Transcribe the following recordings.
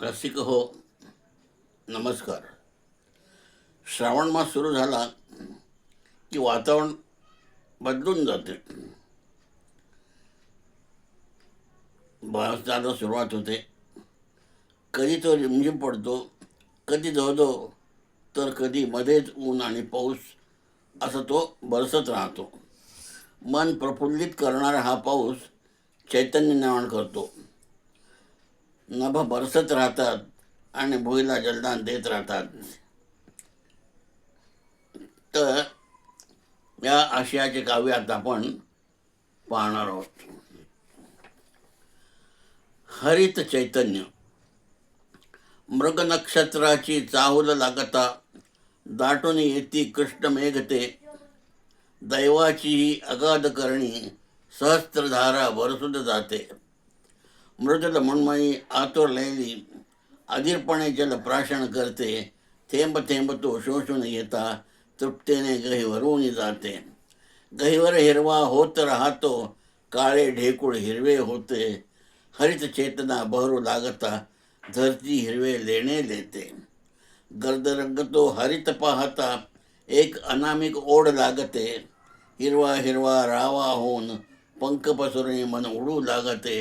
रसिक हो. नमस्कार. श्रावण मास सुरू झाला की वातावरण बदलून जाते. पावसाला सुरुवात होते. कधी तो रिमझिम पडतो कधी धोधो तर कधी मध्येच ऊन आणि पाऊस असं तो बरसत राहतो. मन प्रफुल्लित करणारा हा पाऊस चैतन्य निर्माण करतो. नभ बरसत राहतात आणि भुईला जलदान देत राहतात. तर या आशयाचे काव्य आता आपण पाहणार आहोत. हरित चैतन्य. मृग नक्षत्राची चाहूल लागता दाटून येती कृष्ण मेघते. दैवाची ही अगाध करणी सहस्त्रधारा बरसून जाते. मृदुल मन्मयी आतुरलेली अधीरपणे जल प्राशन करते थेंब थेंब तो शोषून येता तृप्तीने गहिवरून जाते गहिवर हिरवा होत राहतो काळे ढेकूळ हिरवे होते हरित चेतना बहरू लागता धरती हिरवे लेणे लेते गर्द रंगतो हरित पाहता एक अनामिक ओढ लागते हिरवा हिरवा रावा होऊन पंख पसरून मन उडू लागते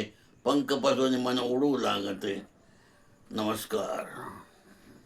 पंख पसरून मन उडू लागते. नमस्कार.